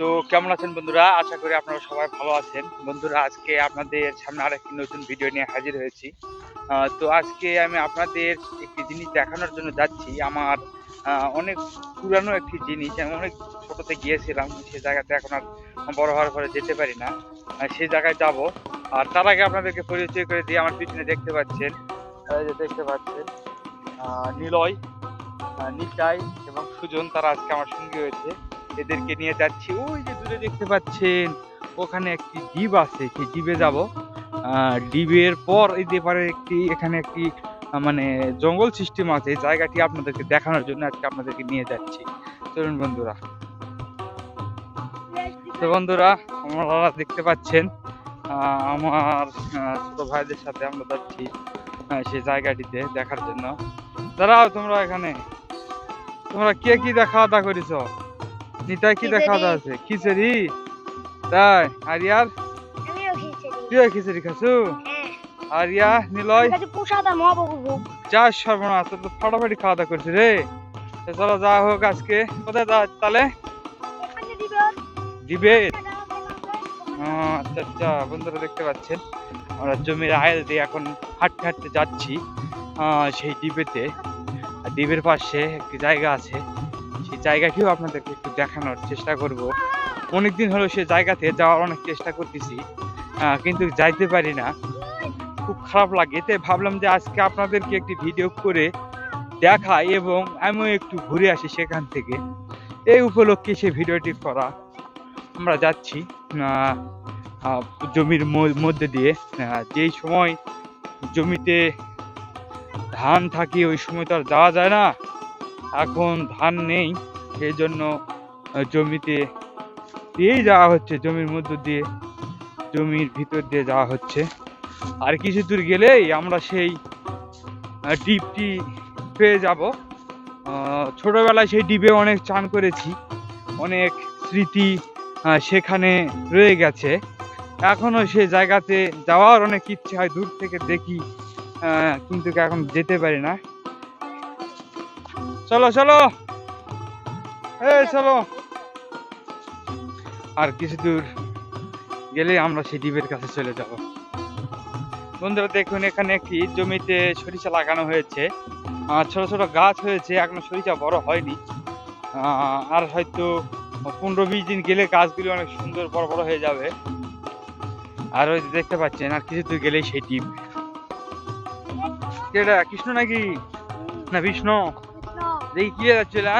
তো কেমন আছেন বন্ধুরা? আশা করি আপনারা সবাই ভালো আছেন। বন্ধুরা, আজকে আপনাদের সামনে আরেকটি নতুন ভিডিও নিয়ে হাজির হয়েছি। তো আজকে আমি আপনাদের একটি জিনিস দেখানোর জন্য যাচ্ছি। আমার অনেক পুরানো একটি জিনিস। আমি অনেক ছোটোতে গিয়েছিলাম সেই জায়গাতে এখন আর বড় হওয়ার পরে যেতে পারি না। সেই জায়গায় যাব। আর তার আগে আপনাদেরকে পরিচয় করে দিয়ে আমার পিছনে দেখতে পাচ্ছেন দেখতে পাচ্ছেন নিলয় নিতাই এবং সুজন তারা আজকে আমার সঙ্গী হয়েছে। এদেরকে নিয়ে যাচ্ছি। ওই যে দূরে দেখতে পাচ্ছেন, ওখানে একটি দ্বীপ আছে, সেই দ্বীপে যাব। দ্বীপের পর এই পারে একটি, এখানে একটি মানে জঙ্গল সিস্টেম আছে। এই জায়গাটি আপনাদেরকে দেখানোর জন্য আজকে আপনাদেরকে নিয়ে যাচ্ছি। চলুন বন্ধুরা। তো বন্ধুরা আপনারা দেখতে পাচ্ছেন আমার ছোট ভাইদের সাথে আমরা যাচ্ছি সেই জায়গাটিতে দেখার জন্য। দাঁড়াও তোমরা এখানে। তোমরা কে কি দেখা খাওয়া করেছ? নিতাই কি দেখা আছে খিচুড়ি? তাই আর ইয়ার তুই খিচুড়ি খাসু? হ্যাঁ। আর ইয়া নিলয় যা সর্বনাশ তোর তো ফাটাফাটি খাওয়া দাওয়া করছিস রে। চলো যা হোক আজকে। কোথায় যা তাহলে? আহ, আচ্ছা আচ্ছা বন্ধুরা দেখতে পাচ্ছেন আমরা জমির আয়েল দিয়ে এখন হাঁটতে হাঁটতে যাচ্ছি সেই আর দ্বীপের পাশে একটি জায়গা আছে। সেই জায়গাটিও আপনাদেরকে একটু দেখানোর চেষ্টা করব। অনেকদিন হলো সেই জায়গাতে যাওয়ার অনেক চেষ্টা করতেছি কিন্তু যাইতে পারি না। খুব খারাপ লাগে। তাই ভাবলাম যে আজকে আপনাদেরকে একটি ভিডিও করে দেখাই এবং আমিও একটু ঘুরে আসি সেখান থেকে। এই উপলক্ষে সেই ভিডিওটি করা। আমরা যাচ্ছি জমির মধ্যে দিয়ে। যেই সময় জমিতে ধান থাকে, ওই সময় তো আর যাওয়া যায় না। এখন ধান নেই সেই জন্য জমিতে দিয়েই যাওয়া হচ্ছে, জমির মধ্য দিয়ে, জমির ভিতর দিয়ে যাওয়া হচ্ছে। আর কিছু দূর গেলেই আমরা সেই ডিপটি পেয়ে যাব। ছোটবেলায় সেই ডিপে অনেক চান করেছি, অনেক স্মৃতি সেখানে রয়ে গেছে। এখনও সে জায়গাতে যাওয়ার অনেক ইচ্ছে হয়, দূর থেকে দেখি কিন্তু এখন যেতে পারি না। চলো চলো। এই, চলো। আর কিছু দূর গেলে আমরা সেই দ্বীপের কাছে চলে যাব। বন্ধুরা, দেখুন, এখানে একটি জমিতে সরিষা লাগানো হয়েছে। ছোট ছোট গাছ হয়েছে, এখনও সরিষা বড় হয়নি। আর হয়তো পনেরো, বিশ দিন গেলে গাছগুলি অনেক সুন্দর বড় বড় হয়ে যাবে। আর ওই দেখতে পাচ্ছেন, আর কিছু দূর গেলেই সেই দ্বীপ। কেডা, কৃষ্ণ নাকি? না, বিষ্ণু? দেখি কি যাচ্ছে এলা?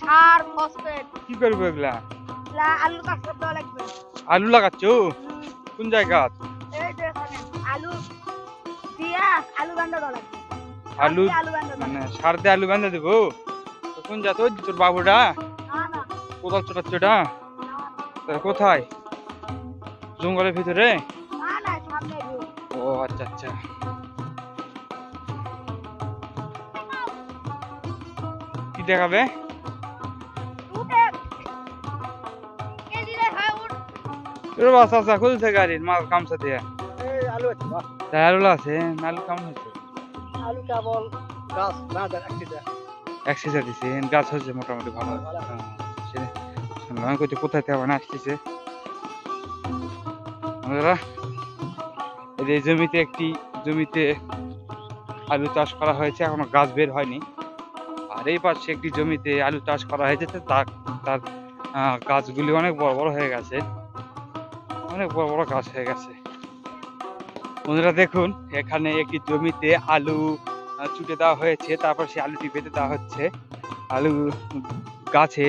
সার ফসফেট। কি করব এগুলা? আলু চাষ করতে লাগবে। আলু লাগাচ্ছ? কোন জায়গা? এই যে আলু দিয়া আলু বান্ধা লাগবে। আলু আলু বান্ধা মানে সার দিয়ে আলু বেঁধে দেবো? তো কোন জাত ওই তোর বাবুটা? না না। কোথাও ছোটাচ্ছটা তা কোথায়? জঙ্গলের ভিতরে? না না সামনে। ও আচ্ছা আচ্ছা। কি দেখাবে? বাস আছে খুলছে গাড়ির মাল কামসা দিয়ে। আলু আছে আলু কেমন হয়েছে? আলু কেবল গাছ না দেখ একটি দেখ এক সিজা দিছে গাছ হয়েছে মোটামুটি ভালো। হ্যাঁ, শুনলাম আমি কোথায় থেকে মানে আসতেছে। বন্ধুরা, এই জমিতে একটি জমিতে আলু চাষ করা হয়েছে এখনও গাছ বের হয়নি। আর এই পাশে একটি জমিতে আলু চাষ করা হয়েছে তো তার তার গাছগুলি অনেক বড় বড় হয়ে গেছে। অনেক বড় বড় গাছ হয়ে গেছে। বন্ধুরা দেখুন এখানে একটি জমিতে আলু চুটে দেওয়া হয়েছে তারপর সে আলুটি বেঁধে দেওয়া হচ্ছে। আলু গাছে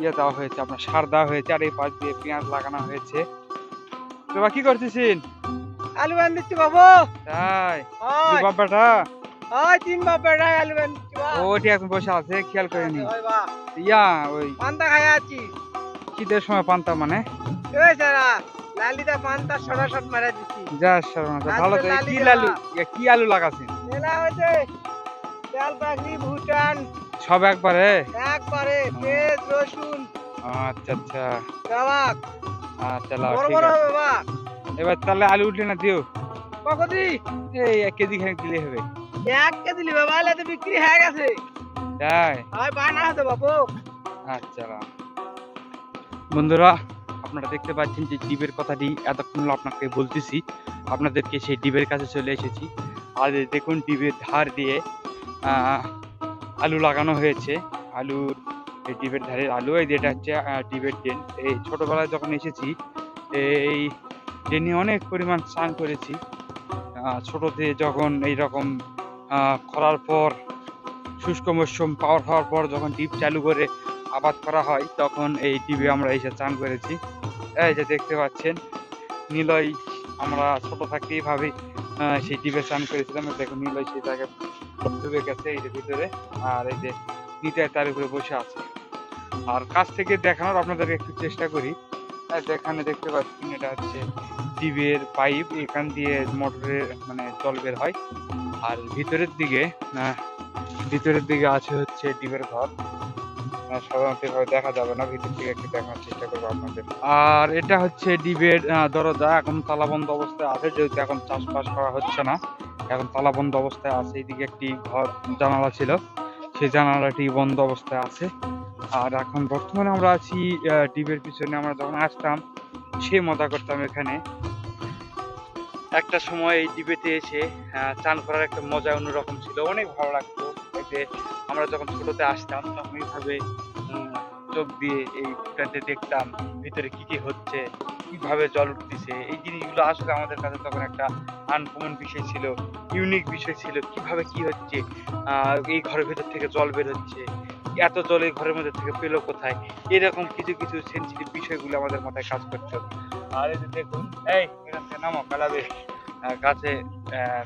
ইয়ে দেওয়া হয়েছে আপনার সার দেওয়া হয়েছে আর এই পাশ দিয়ে পেঁয়াজ লাগানো হয়েছে। তোমরা কি করতেছেন আলু দিচ্ছি বাবু। তাই? বাবাটা ওই তিন বাপের আলু বান দিচ্ছি বাহ। ওটি এখন বসে আছে খেয়াল করিনি ইয়া ওই পান্তা খাই আছি। শীতের সময় পান্তা মানে? এই সারা লালিদা পান্তা সরা শট মারা দিচ্ছি যা শর্মা ভালো তো কি লালি কি আলু লাগাছেন এলা হয়েছে। তেল পাখি ভুটান। সব একবারে? একবারে পেঁয়াজ রসুন। আচ্ছা আচ্ছা। গাবাক। আচ্ছা লাও, বড় ঠিক বড় আছে। হবে বা এবার তাহলে আলু উঠলে না দিও? ককদি এই এক কেজি খানিক দিলে হবে। এক কে দিলি বাবা তো বিক্রি হয়ে গেছে। তাই? হয় বানা হতো বাবু আচ্ছা বন্ধুরা আপনারা দেখতে পাচ্ছেন যে ডিবের কথাটি এতক্ষণ আপনাকে বলতেছি। আপনাদেরকে সেই ডিবের কাছে চলে এসেছি। আর দেখুন ডিবের ধার দিয়ে আলু লাগানো হয়েছে। আলুর এই ডিবের ধারে আলু এই যেটা হচ্ছে ডিবের ড্রেন। এই ছোটবেলায় যখন এসেছি এই ড্রেনে অনেক পরিমাণ স্নান করেছি। ছোটতে যখন এইরকম খরার পর শুষ্ক মৌসুম পাওয়ার হওয়ার পর যখন ডিপ চালু করে আবাদ করা হয় তখন এই ডিবে আমরা এসে চান করেছি। এই যে দেখতে পাচ্ছেন নিলয় আমরা ছোট থাকতে এইভাবেই আহ, সেই ডিবে চান করেছিলাম। দেখুন নিলয় সেই জায়গায় ডুবে গেছে এই যে ভিতরে আর এই যে নিতাই তার উপরে বসে আছে। আর কাছ থেকে দেখানোর আপনাদেরকে একটু চেষ্টা করি। এখানে দেখতে পাচ্ছেন এটা হচ্ছে ডিবের পাইপ এখান দিয়ে মোটরের মানে জল বের হয়। আর ভিতরের দিকে ভিতরের দিকে আছে হচ্ছে ডিবের ঘর। আহ, সাধারণত এভাবে দেখা যাবে না ভিতর থেকে একটু দেখানোর চেষ্টা করব আপনাদের। আর এটা হচ্ছে ডিবের দরজা। এখন তালাবন্ধ অবস্থায় আছে যেহেতু এখন চাষবাস করা হচ্ছে না। এখন তালাবন্ধ অবস্থায় আছে এইদিকে একটি ঘর জানালা ছিল। সেই জানালাটি বন্ধ অবস্থায় আছে। আর এখন বর্তমানে আমরা আছি ডিবের পিছনে আমরা যখন আসতাম সে মজা করতাম এখানে। একটা সময় এই ডিবেতে এসে চান করার একটা মজা অন্যরকম ছিল। অনেক ভালো লাগতো। যে আমরা যখন ছোটতে আসতাম তখন এইভাবে চোখ দিয়ে এই ফুটাতে দেখতাম, ভিতরে কি কি হচ্ছে, কীভাবে জল উঠতেছে। এই জিনিসগুলো আসলে আমাদের কাছে তখন একটা আনকমন বিষয় ছিল ইউনিক বিষয় ছিল, কীভাবে কি হচ্ছে এই ঘরের ভেতর থেকে জল বের হচ্ছে। এত জল ঘরের মধ্যে থেকে পেল কোথায়? এরকম কিছু কিছু সেন্সিটিভ বিষয়গুলো আমাদের মাথায় কাজ করতো আর এই যে দেখুন এই নামো কালাবে গাছে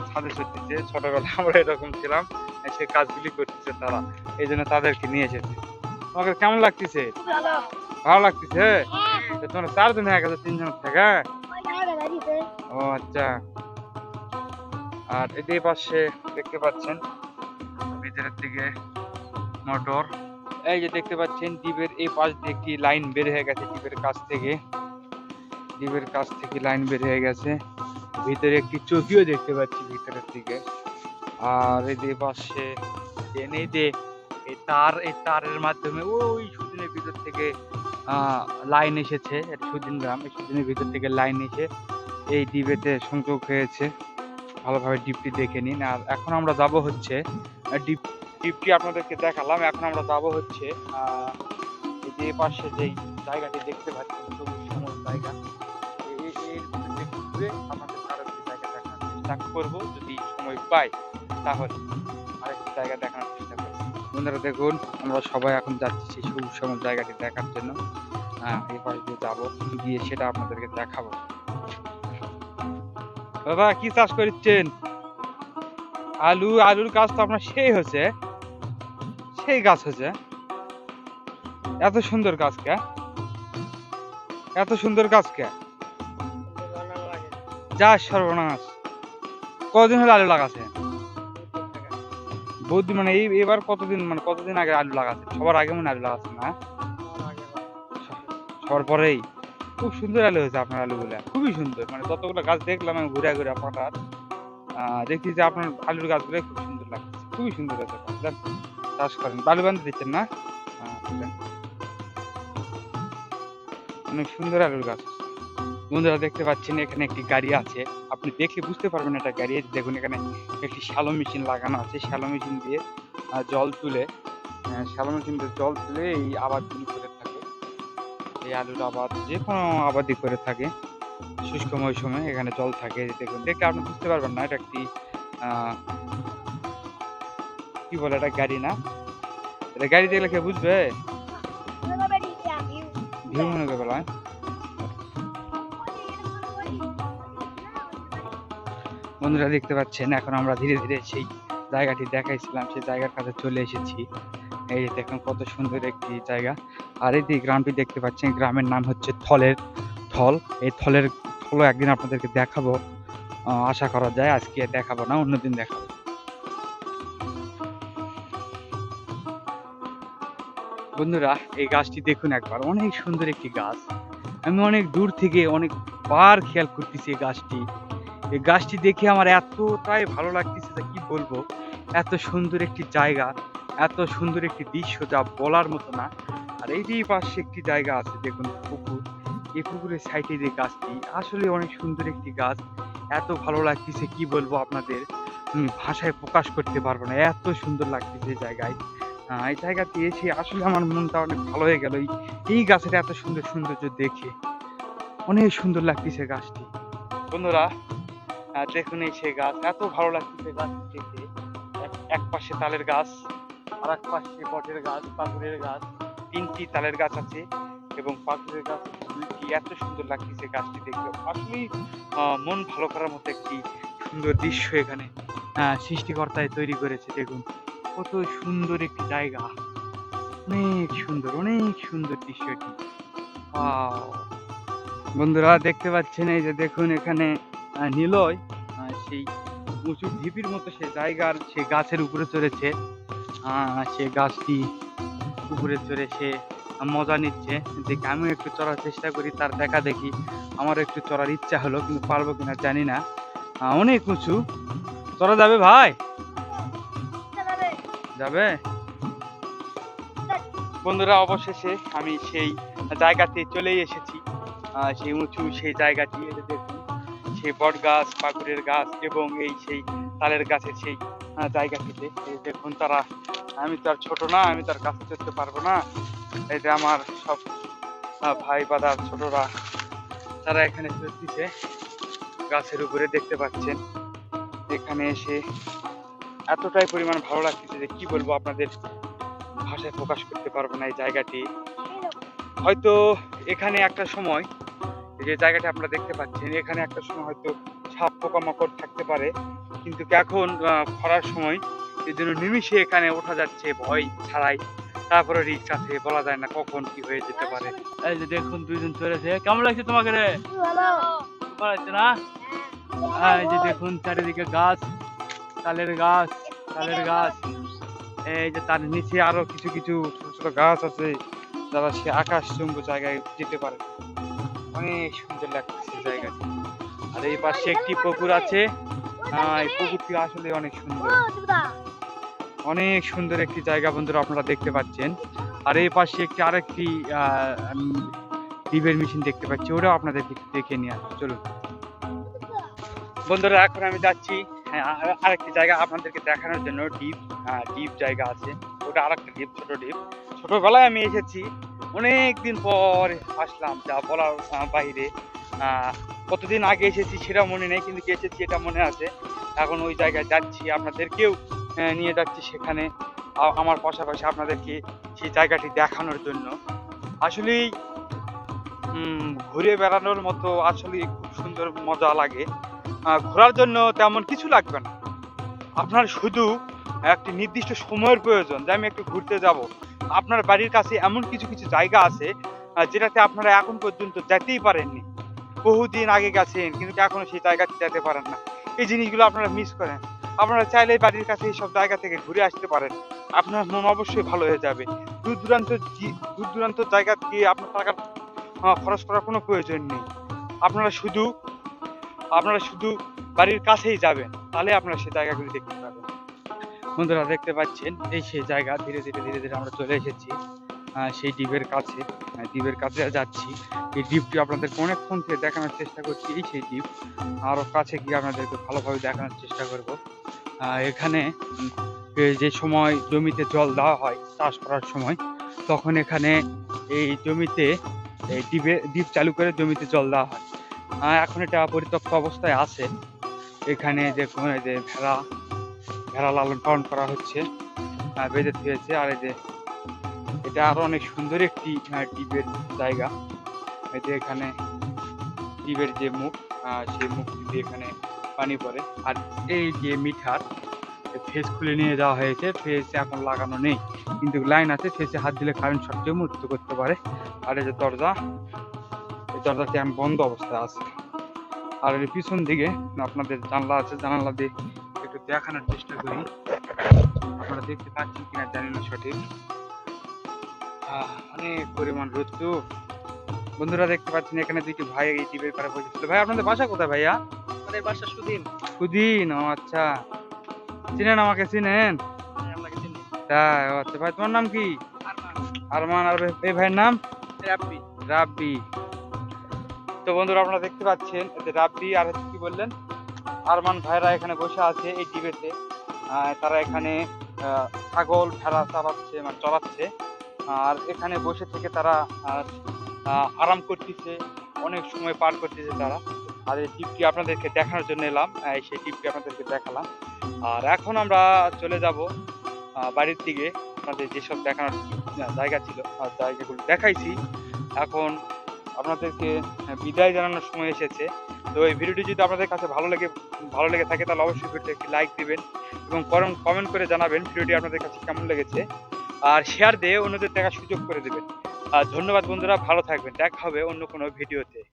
ছাদে চড়তেছে। ছোটবেলায় আমরা এরকম ছিলাম সে কাজগুলি করতেছে তারা। এই জন্য তাদেরকে নিয়ে এসেছে। তোমাকে কেমন লাগতেছে? ভালো। লাগতেছে? হ্যাঁ। তোমরা চারজন হয়ে গেছে তিনজন থেকে দাঁড়িয়েছে ও আচ্ছা। আর এদের পাশে দেখতে পাচ্ছেন ভিতরের দিকে মোটর। এই যে দেখতে পাচ্ছেন ডিবের এই পাশ দিয়ে একটি লাইন বের হয়ে গেছে ডিবের কাছ থেকে। ডিবের কাছ থেকে লাইন বের হয়ে গেছে। ভিতরে একটি চৌকিও দেখতে পাচ্ছি ভিতরের দিকে। আর এই যে পাশে এই যে এই তার, এই তারের মাধ্যমে ওই সুদিনের ভিতর থেকে লাইন এসেছে সুদিন গ্রাম, এই সুদিনের ভিতর থেকে লাইন এসে এই ডিবেতে সংযোগ হয়েছে। ভালোভাবে ডিপটি দেখে নিন। আর এখন আমরা যাব হচ্ছে ডিপ ডিপটি আপনাদেরকে দেখালাম। এখন আমরা যাব হচ্ছে যে পাশে যেই জায়গাটি দেখতে পাচ্ছেন, সবুজ শ্যামল জায়গা। ঘুরে আমাদের আরও একটি জায়গা দেখানোর চেষ্টা করব। যদি সময় পাই, তাহলে আরেকটি জায়গা দেখানোর চেষ্টা করব। বন্ধুরা দেখুন, আমরা সবাই এখন যাচ্ছি সেই সবুজ শ্যামল জায়গাটি দেখার জন্য। হ্যাঁ এই পাশ দিয়ে যাব, গিয়ে সেটা আপনাদেরকে দেখাবো। দাদা কি চাষ করছেন? আলু, আলুর কাজ তো আপনার সেই হচ্ছে গাছ এত সুন্দর গাছ কে? এত সুন্দর গাছ কে? যা সর্বনাশ। কতদিন হলো আলু লাগাছে? বহুদিন মানে এবার কতদিন মানে কতদিন আগে আলু লাগাছে? সবার আগে মনে আলু লাগাচ্ছে না? সবার পরেই। খুব সুন্দর আলু হয়েছে আপনার আলুগুলা। খুবই সুন্দর। মানে যতগুলো গাছ দেখলাম আমি ঘুরে ঘুরে পাটার দেখি যে আপনার আলুর গাছগুলো খুব সুন্দর লাগছে। খুবই সুন্দর বুঝলেন? চাষ করেন। বালু বান্ধে দিচ্ছেন না? হ্যাঁ, অনেক সুন্দর আলুর গাছ। বন্ধুরা দেখতে পাচ্ছেন এখানে একটি গাড়ি আছে। আপনি দেখে বুঝতে পারবেন এটা গাড়ি। দেখুন এখানে একটি শ্যালো মেশিন লাগানো আছে। শ্যালো মেশিন দিয়ে জল তুলে আহ, শ্যালো মেশিন দিয়ে জল তুলে এই আবাদগুলি করে থাকে। এই আলুর আবাদ যে কোনো আবাদই করে থাকে। শুষ্ক মৌসুমে এখানে জল থাকে। দেখুন দেখে আপনি বুঝতে পারবেন না এটা একটি কি বলে এটা গাড়ি না? এটা গাড়ি দেখলে কে বুঝবে? ভিউ মনে করবে না? বন্ধুরা দেখতে পাচ্ছেন, এখন আমরা ধীরে ধীরে সেই জায়গাটি দেখাইছিলাম, সেই জায়গার কাছে চলে এসেছি। এই দেখুন কত সুন্দর একটি জায়গা। আর এই গ্রামটি দেখতে পাচ্ছেন, গ্রামের নাম হচ্ছে থলের থল। এই থলের থলও একদিন আপনাদেরকে দেখাবো। আশা করা যায় আজকে দেখাবো না, অন্যদিন দেখাবো। বন্ধুরা, এই গাছটি দেখুন একবার। অনেক সুন্দর একটি গাছ। আমি অনেক দূর থেকে অনেক বার খেয়াল করতেছি এই গাছটি। এই গাছটি দেখে আমার এতটাই ভালো লাগতেছে যে কি বলব? এত সুন্দর একটি জায়গা, এত সুন্দর একটি দৃশ্য যা বলার মতো না। আর এইটি পাশে একটি জায়গা আছে, দেখুন পুকুর। এই পুকুরের সাইডে যে গাছটি, আসলে অনেক সুন্দর একটি গাছ। এত ভালো লাগতেছে কি বলব আপনাদের? ভাষায় প্রকাশ করতে পারব না। এত সুন্দর লাগতেছে এই জায়গায়। এই জায়গাতে এসে আসলে আমার মনটা অনেক ভালো হয়ে গেল। এই- গাছের এত সুন্দর সৌন্দর্য দেখে। অনেক সুন্দর লাগতেছে গাছটি। বন্ধুরা দেখুন এই সে গাছ, এত ভালো লাগতেছে গাছ দেখে এক- পাশে তালের গাছ আর এক পাশে বটের গাছ, পাথরের গাছ, তিনটি তালের গাছ আছে এবং পাথরের গাছ দুইটি। এত সুন্দর লাগতেছে গাছটি দেখতে। আসলেই মন ভালো করার মতো একটি সুন্দর দৃশ্য এখানে সৃষ্টিকর্তায় তৈরি করেছে। দেখুন কত সুন্দর একটি জায়গা। অনেক সুন্দর অনেক সুন্দর দৃশ্যটি! বন্ধুরা, দেখতে পাচ্ছেন এই যে দেখুন এখানে নিলয় সেই উঁচু ঢিপির মতো সে জায়গার, সে গাছের উপরে চড়েছে। সে গাছটি উপরে চড়ে সে মজা নিচ্ছে। দেখে আমিও একটু চড়ার চেষ্টা করি, তার দেখা দেখি। আমারও একটু চড়ার ইচ্ছা হলো, কিন্তু পারব কিনা জানি না। অনেক উঁচু। চড়া যাবে ভাই? যাবে? বন্ধুরা, অবশেষে আমি সেই জায়গাতে চলেই এসেছি। সেই উঁচু সেই জায়গাটি দেখুন, সেই বট গাছ, পাকুড়ের গাছ এবং এই সেই তালের গাছের সেই জায়গাটিতে। দেখুন তারা, আমি তো আর ছোট না, আমি তার কাছে চড়তে পারব না। যে আমার সব ভাই বাদার ছোটরা, তারা এখানে চড়তেছে গাছের উপরে দেখতে পাচ্ছেন। এখানে এসে এতটাই পরিমাণ ভালো লাগতেছে যে কি বলব আপনাদের ভাষায় প্রকাশ করতে পারব না এই জায়গাটি। হয়তো এখানে একটা সময় এই যে জায়গাটা আপনারা দেখতে পাচ্ছেন এখানে একটা সময় হয়তো সাপ পোকামাকড় থাকতে পারে। কিন্তু এখন আহ, খরার সময় এই জন্য নিমিশে এখানে ওঠা যাচ্ছে ভয় ছাড়াই। তারপরে রিক্স আছে বলা যায় না কখন কি হয়ে যেতে পারে। এই যে দেখুন দুইজন চলেছে কেমন লাগছে তোমাকে রে? ভালো। লাগছে না? হ্যাঁ এই যে দেখুন চারিদিকে গাছ তালের গাছ তালের গাছ। এই যে তার নিচে আরও কিছু কিছু ছোট ছোট গাছ আছে যারা সে আকাশ চুম্ব জায়গায় যেতে পারে। অনেক সুন্দর লাগছে জায়গাটি। আর এই পাশে একটি পুকুর আছে। আহ, এই পুকুরটি আসলে অনেক সুন্দর। অনেক সুন্দর একটি জায়গা বন্ধুরা আপনারা দেখতে পাচ্ছেন। আর এই পাশে একটি আরেকটি ডিবের মেশিন দেখতে পাচ্ছি। ওটাও আপনাদের দেখে নিয়ে আসব চলুন। বন্ধুরা এখন আমি যাচ্ছি। হ্যাঁ, আর- আরেকটি জায়গা আপনাদেরকে দেখানোর জন্য ডিপ ডিপ জায়গা আছে। ওটা আরেকটা ডিপ ছোট ডিপ। ছোটবেলায় আমি এসেছি অনেক দিন পর আসলাম যা বলার বাইরে। কতদিন আগে এসেছি সেটা মনে নেই কিন্তু এসেছি এটা মনে আছে। এখন ওই জায়গায় যাচ্ছি আপনাদেরকেও নিয়ে যাচ্ছি সেখানে। আমার পাশাপাশি আপনাদেরকে সেই জায়গাটি দেখানোর জন্য। আসলেই ঘুরে বেড়ানোর মতো আসলে খুব সুন্দর মজা লাগে। ঘোরার জন্য তেমন কিছু লাগবে না। আপনার শুধু একটি নির্দিষ্ট সময়ের প্রয়োজন যে আমি একটু ঘুরতে যাব। আপনার বাড়ির কাছে এমন কিছু কিছু জায়গা আছে যেটাতে আপনারা এখন পর্যন্ত যেতেই পারেননি। বহুদিন আগে গেছেন, কিন্তু এখনও সেই জায়গাতে যেতে পারেন না। এই জিনিসগুলো আপনারা মিস করেন। আপনারা চাইলে বাড়ির কাছে এইসব জায়গা থেকে ঘুরে আসতে পারেন। আপনার মন অবশ্যই ভালো হয়ে যাবে। দূর দূরান্ত দূর দূরান্ত জায়গা গিয়ে আপনার টাকা খরচ করার কোনো প্রয়োজন নেই। আপনারা শুধু আপনারা শুধু বাড়ির কাছেই যাবেন, তাহলে আপনারা সেই জায়গাগুলি দেখতে পাবেন। বন্ধুরা দেখতে পাচ্ছেন, এই সেই জায়গা, ধীরে ধীরে ধীরে ধীরে আমরা চলে এসেছি সেই দ্বীপের কাছে দ্বীপের কাছে যাচ্ছি। এই দ্বীপটি আপনাদের অনেকক্ষণ থেকে দেখানোর চেষ্টা করছি, এই সেই দ্বীপ। আরও কাছে গিয়ে আপনাদেরকে ভালোভাবে দেখানোর চেষ্টা করব। এখানে যে সময় জমিতে জল দেওয়া হয়, চাষ করার সময়, তখন এখানে এই জমিতে, এই দ্বীপে, দ্বীপ চালু করে জমিতে জল দেওয়া হয়। এখন এটা পরিত্যক্ত অবস্থায় আছে। এখানে এই যে ভেড়া ভেড়া লালন পালন করা হচ্ছে বেঁধে থুয়েছে আর এই যে এটা আরও অনেক সুন্দর একটি টিপের জায়গা। এই যে এখানে টিপের যে মুখ সেই মুখ দিয়ে এখানে পানি পড়ে। আর এই যে মিঠার ফেস খুলে নিয়ে যাওয়া হয়েছে। ফেস এখন লাগানো নেই। কিন্তু লাইন আছে, ফেসে হাত দিলে কারেন্ট শর্টেও মৃত্যু করতে পারে। আর এই যে দরজা এই দরজাটি আমি বন্ধ অবস্থায় আছে। আর এর পিছন দিকে আপনাদের জানলা আছে জানালা দিয়ে একটু দেখানোর চেষ্টা করি। আপনারা দেখতে পাচ্ছেন কিনা জানি না সঠিক। অনেক পরিমাণ রোদ তো বন্ধুরা দেখতে পাচ্ছেন এখানে দুইটি ভাই এই টিভির পারে বসেছিল ভাই আপনাদের বাসা কোথায় ভাইয়া? আমাদের বাসা সুদিন। সুদিন ও আচ্ছা। চিনেন আমাকে চিনেন? আপনাকে তাই ও আচ্ছা। ভাই তোমার নাম কি? আর আরমান আর এই ভাইয়ের নাম? রাব্বি। রাব্বি। তো বন্ধুরা আপনারা দেখতে পাচ্ছেন এতে রাব্বি আর হচ্ছে কি বললেন? আরমান ভাইরা এখানে বসে আছে এই টিভিতে। তারা এখানে ছাগল ভেড়া চালাচ্ছে মানে চড়াচ্ছে আর এখানে বসে থেকে তারা আরাম করতেছে, অনেক সময় পার করতেছে তারা। আর এই টিপটি আপনাদেরকে দেখানোর জন্য এলাম সেই টিপটি আপনাদেরকে দেখালাম। আর এখন আমরা চলে যাব বাড়ির দিকে। আপনাদের যেসব দেখানোর জায়গা ছিল আর জায়গাগুলো দেখাইছি। এখন আপনাদেরকে বিদায় জানানোর সময় এসেছে। তো এই ভিডিওটি যদি আপনাদের কাছে ভালো লেগে ভালো লেগে থাকে, তাহলে অবশ্যই ভিডিওটি একটি লাইক দিবেন এবং কমেন্ট করে জানাবেন ভিডিওটি আপনাদের কাছে কেমন লেগেছে। আর শেয়ার দিয়ে অন্যদের দেখার সুযোগ করে দেবেন। আর ধন্যবাদ বন্ধুরা, ভালো থাকবেন। দেখা হবে অন্য কোনো ভিডিওতে।